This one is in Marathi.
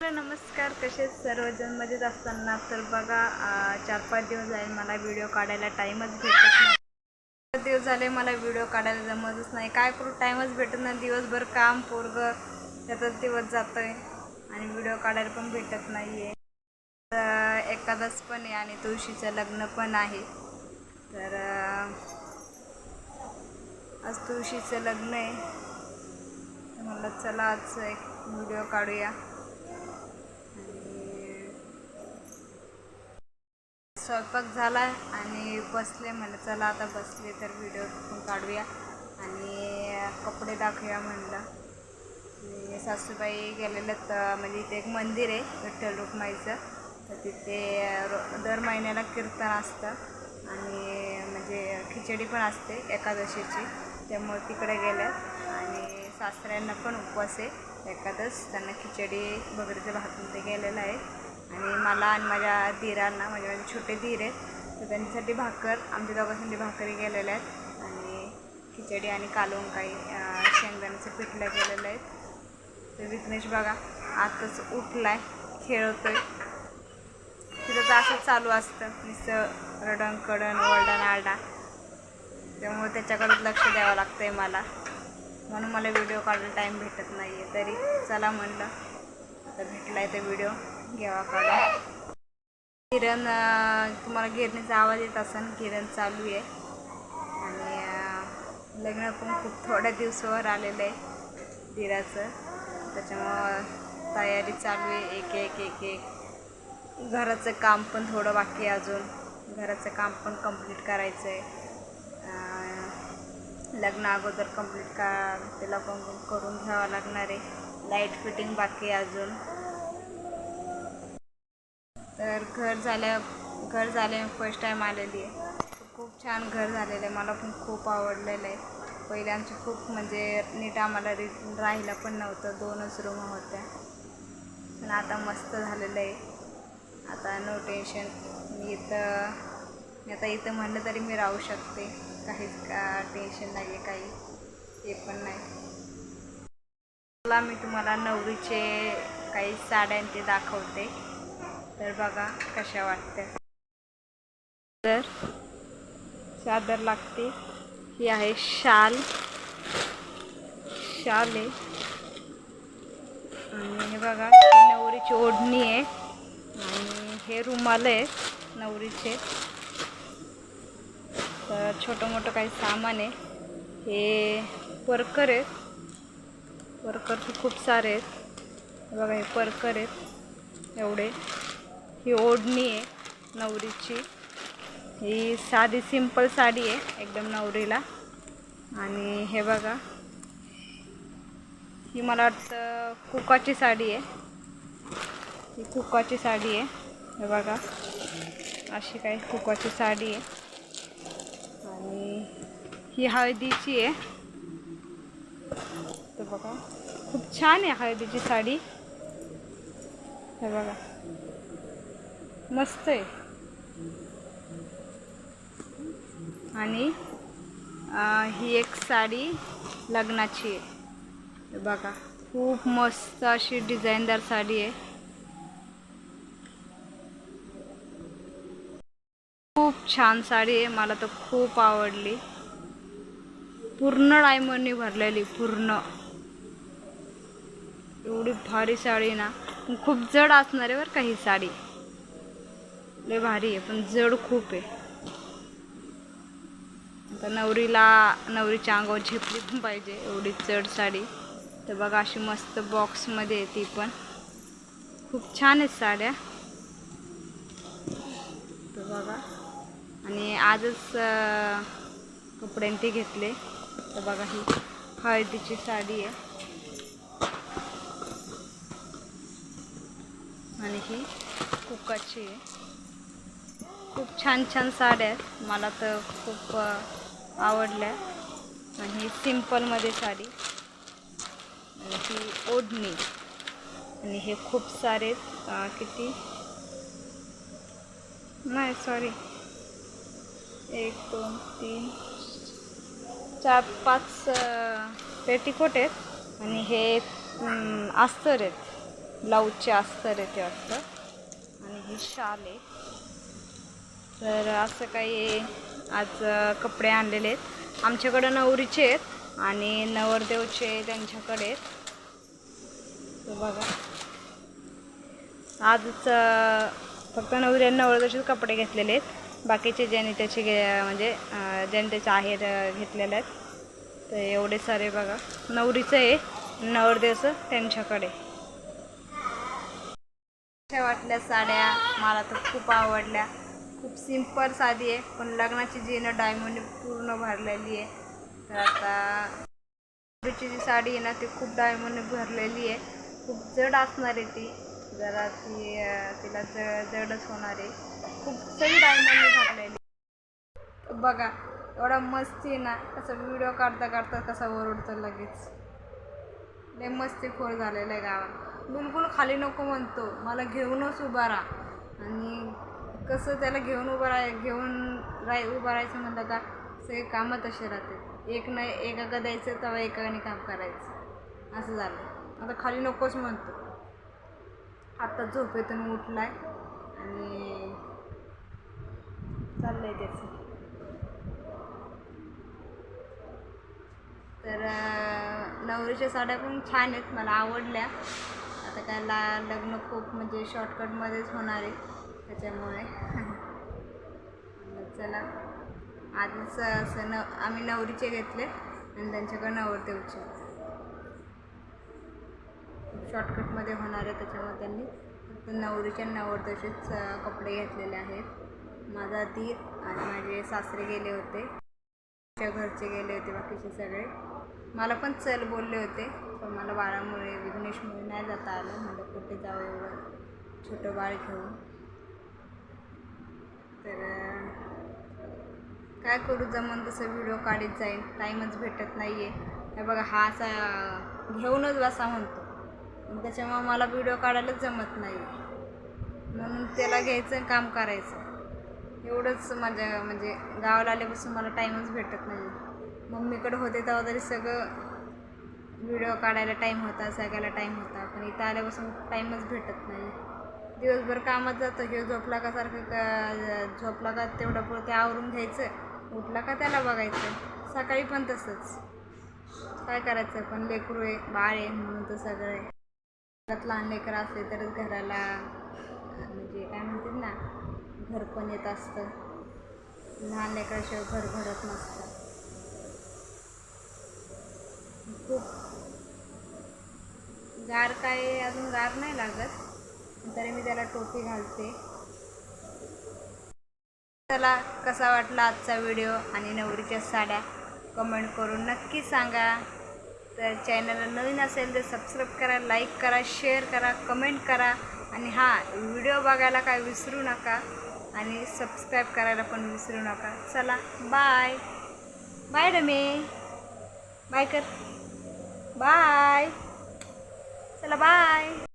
हॅलो नमस्कार कसे सर्वजण? मजेत असताना तर बघा चार पाच दिवस झाले मला व्हिडिओ काढायला टाईमच भेटत नाही. पाच दिवस झाले मला व्हिडिओ काढायला जमतच नाही. काय करू? टाईमच भेटत नाही. दिवसभर काम पोरग त्यातच दिवस जातो आहे आणि व्हिडिओ काढायला पण भेटत नाही आहे तर एकादश पण आहे आणि तुळशीचं लग्न पण आहे. तर आज तुळशीचं लग्न आहे. तर म्हणलं चला आज एक व्हिडिओ काढूया. स्वयंपाक झाला आणि बसले म्हणलं चला आता बसले तर व्हिडिओ पण काढूया. आणि कपडे दाखवूया म्हणलं. आणि सासूबाई गेलेलं तर म्हणजे इथे एक मंदिर आहे विठ्ठल रुक्माईचं. तर तिथे रो- दर महिन्याला कीर्तन असतं. आणि म्हणजे खिचडी पण असते एकादशीची त्यामुळे तिकडे गेल्यात आणि सासऱ्यांना पण उपवास आहे एकादश त्यांना खिचडी वगैरेचं भाकून ते गेलेलं आहे. आणि मला आणि माझ्या धीरांना म्हणजे माझे छोटे धीर आहेत तर त्यांच्यासाठी भाकर आमच्या दोघांसाठी भाकरी गेलेल्या आहेत. आणि खिचडी आणि कालवून काही शेंगदाण्याचं पिठलं गेलेलं आहेत. तर विघ्नेश बघा आताच खेळतो आहे तिथं तर असंच चालू असतं नुसतं रडण कडण ओरडण आरडा. त्यामुळे त्याच्याकडे लक्ष द्यावं लागतं आहे मला. म्हणून मला व्हिडिओ काढायला टाईम भेटत नाही आहे तरी चला म्हणलं आता भेटला आहे तर व्हिडिओ. घ्यावा काढा किरण तुम्हाला गिरणीचा आवाज येत असेल किरण चालू आहे. आणि लग्न पण खूप थोड्या दिवसावर आलेलं आहे दिराचं त्याच्यामुळं तयारी चालू आहे. एक एक एक एक. घराचं काम पण थोडं बाकी आहे अजून. घराचं काम पण कंप्लीट करायचं आहे. लग्न अगोदर कंप्लीट का त्याला पण करून घ्यावं लागणार आहे. लाइट फिटिंग बाकी आहे अजून. तर घर झाल्या घर झाले फर्स्ट टाईम आलेली आहे. खूप छान घर झालेलं आहे. मला पण खूप आवडलेलं आहे. पहिले खूप म्हणजे नीट आम्हाला रि राहिलं पण नव्हतं. दोनच रूम होत्या. पण आता मस्त झालेलं आहे. आता नो टेन्शन मी इथं मी आता इथं म्हणलं तरी मी राहू शकते. काहीच का टेन्शन नाही आहे काही. ते पण नाही. मला मी तुम्हाला नवरीचे काही साड्या ते दाखवते. तर बघा कशा वाटत्या. तर चादर लागते. ही आहे शाल. शाल आहे. आणि हे बघा नवरीची ओढणी आहे. आणि हे रुमाल आहे नवरीचे. तर छोटं मोठं काही सामान आहे. हे परकर आहेत. परकर खूप सारे आहेत. बघा हे परकर आहेत. एवढे. ही ओढणी आहे नवरीची. ही साधी सिंपल साडी आहे एकदम नवरीला. आणि हे बघा ही मला वाटतं कुकाची साडी आहे. ही कुकाची साडी आहे. हे बघा अशी काही कुकाची साडी आहे. आणि ही हळदीची आहे. तर बघा खूप छान आहे हळदीची साडी. हे बघा मस्त आहे. आणि ही एक साडी लग्नाची आहे. बघा खूप मस्त अशी डिझाईनदार साडी आहे. खूप छान साडी आहे मला तर खूप आवडली. पूर्ण डायमंडनी भरलेली पूर्ण. एवढी भारी साडी ना. खूप जड असणार आहे बरं का ही साडी. लय भारी आहे पण जड खूप आहे. आता नवरीला नवरीच्या अंगावर झेपली पण पाहिजे एवढी जड साडी. तर बघा अशी मस्त बॉक्समध्ये आहे ती पण. खूप छान आहेत साड्या. तर बघा. आणि आजच कपड्यांनी ते घेतले. तर बघा ही हळदीची साडी आहे. आणि ही कुकाची आहे. खूप छान छान साड्या आहेत. मला तर खूप आवडल्या. आणि सिम्पलमध्ये साडी. आणि ही ओढणी. आणि हे खूप सारे किती? नाही सॉरी एक दोन तीन चार पाच पेटीकोट आहेत. आणि हे अस्तर आहेत. ब्लाऊजचे अस्तर येते वाटतं. आणि ही शाल आहे. तर असं काही आज कपडे आणलेले आहेत. आमच्याकडं नवरीचे आहेत आणि नवरदेवचे त्यांच्याकडे आहेत. तर बघा. आजच फक्त नवरी नवरदेवचेच कपडे घेतलेले आहेत. बाकीचे ज्यांनी त्याचे घे म्हणजे ज्यांनी त्याचे आहेर घेतलेले आहेत. तर एवढे सारे बघा. नवरीचं आहे नवरदेवचं त्यांच्याकडे. वाटल्या साड्या. मला तर खूप आवडल्या. खूप सिंपल साधी आहे. पण लग्नाची जी ना डायमंड पूर्ण भरलेली आहे. तर आता जी साडी आहे ना ती खूप डायमंड भरलेली आहे. खूप जड असणार आहे ती. जरा ती तिला जड जडच होणार आहे. खूप सगळी डायमंड भरलेली बघा एवढा मस्ती आहे ना कसं व्हिडिओ काढता काढता कसा ओरडतो लगेच. लय मस्ती खोर झालेलं आहे गावात. बिलकुल खाली नको म्हणतो. मला घेऊनच उभा राहा. आणि कसं त्याला घेऊन उभं राहाय घेऊन राह उभं राहायचं म्हणलं का सगळे कामं तसे राहते एक नाही एकाकडे द्यायचं तेव्हा एकाने काम करायचं. असं झालं. आता खाली नकोच म्हणतो. आत्ता झोपेतून उठलाय आणि चाललंय त्याचं. तर नवरीच्या साड्या पण छान आहेत. मला आवडल्या. आता काय ला लग्न खूप म्हणजे शॉर्टकटमध्येच होणार आहे. त्याच्यामुळे. चला. आधीच असं न आम्ही नवरीचे घेतले आणि त्यांच्याकडे नवरदेवचे शॉर्टकटमध्ये होणार आहे त्याच्यामुळे त्यांनी. फक्त नवरीच्या आणि नवरदेवचेच कपडे घेतलेले आहेत. माझा दीर आणि माझे सासरे गेले होते. आमच्या घरचे गेले होते बाकीचे सगळे. मला पण चल बोलले होते पण मला बाळामुळे विघ्नेशमुळे नाही जाता आलं. म्हणलं कुठे जावं एवढं? छोटं बाळ घेऊन. तर काय करू जमन तसं व्हिडिओ काढत जाईन. टाईमच भेटत नाही आहे हे बघा हा असा घेऊनच बसा म्हणतो. मग त्याच्यामुळे मला व्हिडिओ काढायलाच जमत नाही म्हणून त्याला घ्यायचं आणि काम करायचं. एवढंच माझ्या म्हणजे गावाला आल्यापासून मला टाईमच भेटत नाही मम्मीकडे होते तेव्हा तरी सगळं व्हिडिओ काढायला टाईम होता सगळ्याला टाईम होता. पण इथं आल्यापासून टाईमच भेटत नाही दिवसभर कामात जातं. हे झोपला का सारखं का झोपला का तेवढं पुरते आवरून घ्यायचं. उठला का त्याला बघायचं. सकाळी पण तसंच. काय करायचं पण लेकरू आहे बाळ आहे म्हणून तर सगळं आहे. घरात लहान लेकरं असले तरच घराला म्हणजे काय म्हणतात ना घर पण येत असतं. लहान लेकराशिवाय घर भरत नसतं. खूप. गार काय अजून गार नाही लागत. तरी मी त्याला टोपी घालते. चला कसा वाटला आजचा व्हिडिओ आणि नवरीच्या साड्या? कमेंट करून नक्की सांगा. तर चॅनलला नवीन असेल तर सबस्क्राईब करा लाईक करा शेअर करा कमेंट करा. आणि हां व्हिडिओ बघायला काय विसरू नका आणि सबस्क्राईब करायला पण विसरू नका. चला बाय बाय रमे बाय कर. बाय चला बाय